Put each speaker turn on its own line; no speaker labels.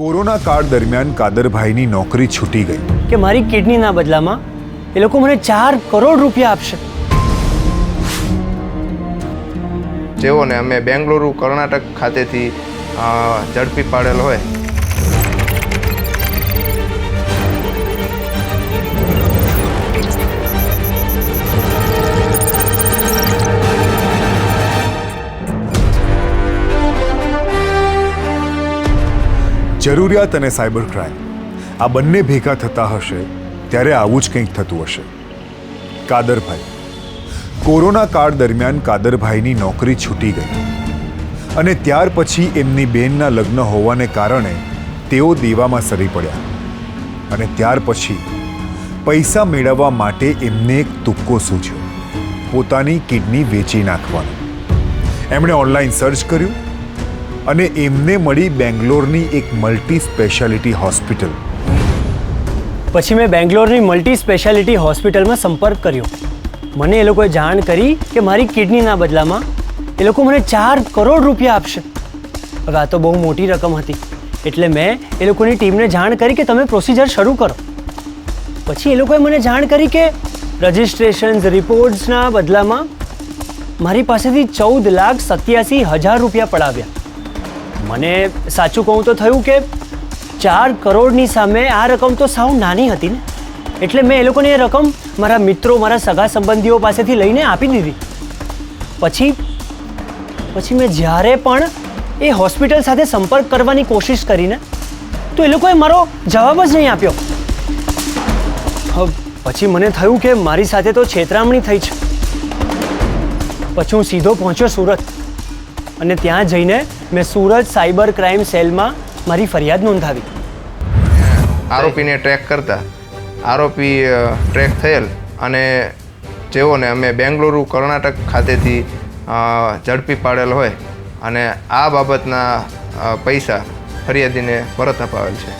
Corona કાળ દરમિયાન કાદરભાઈની નોકરી છૂટી ગઈ.
કે મારી કિડનીના બદલામાં એ લોકો મને ચાર કરોડ રૂપિયા આપશે.
જેઓને અમે બેંગલુરુ કર્ણાટક ખાતેથી ઝડપી પાડેલ હોય
જરૂરિયાત અને સાયબર ક્રાઇમ. આ બંને ભેગા થતા હશે, ત્યારે આવું જ કંઈક થતું હશે. કાદરભાઈ, કોરોના કાળ દરમિયાન કાદરભાઈની નોકરી છૂટી ગઈ. અને ત્યાર પછી એમની બહેનના લગ્ન હોવાને કારણે તેઓ દેવામાં સરી પડ્યા. અને ત્યાર પછી પૈસા મેળવવા માટે એમને એક તુક્કો સૂચ્યો પોતાની કિડની વેચી નાખવાનો. એમણે ઓનલાઈન સર્ચ કર્યું અને એમને મળી બેંગ્લોરની એક મલ્ટી સ્પેશિયાલિટી હોસ્પિટલ
પછી મેં બેંગ્લોરની મલ્ટી સ્પેશિયાલિટી હોસ્પિટલમાં સંપર્ક કર્યો. મને એ લોકોએ જાણ કરી કે મારી કિડનીના બદલામાં એ લોકો મને ચાર કરોડ રૂપિયા આપશે. હવે આ તો બહુ મોટી રકમ હતી. એટલે મેં એ લોકોની ટીમને જાણ કરી કે તમે પ્રોસિજર શરૂ કરો. પછી એ લોકોએ મને જાણ કરી કે રજિસ્ટ્રેશન્સ રિપોર્ટ્સના બદલામાં મારી પાસેથી ચૌદ લાખ સત્યાસી હજાર રૂપિયા પડાવ્યા. મને સાચું કહું તો થયું કે ચાર કરોડની સામે આ રકમ તો સાવ નાની હતી ને. એટલે મેં એ લોકોને એ રકમ મારા મિત્રો, મારા સગા સંબંધીઓ પાસેથી લઈને આપી દીધી. પછી પછી મેં જ્યારે પણ એ હોસ્પિટલ સાથે સંપર્ક કરવાની કોશિશ કરીને, તો એ લોકોએ મારો જવાબ જ નહીં આપ્યો. પછી મને થયું કે મારી સાથે તો છેતરામણી થઈ છે. પછી હું સીધો પહોંચ્યો સુરત. અને ત્યાં જઈને મેં સુરત સાયબર ક્રાઇમ સેલમાં મારી ફરિયાદ નોંધાવી.
આરોપીને ટ્રેક કરતા. આરોપી ટ્રેક થયેલ અને જેઓને અમે બેંગલુરુ, કર્ણાટક ખાતેથી ઝડપી પાડેલ હોય અને આ બાબતના પૈસા ફરિયાદીને પરત અપાવેલ છે.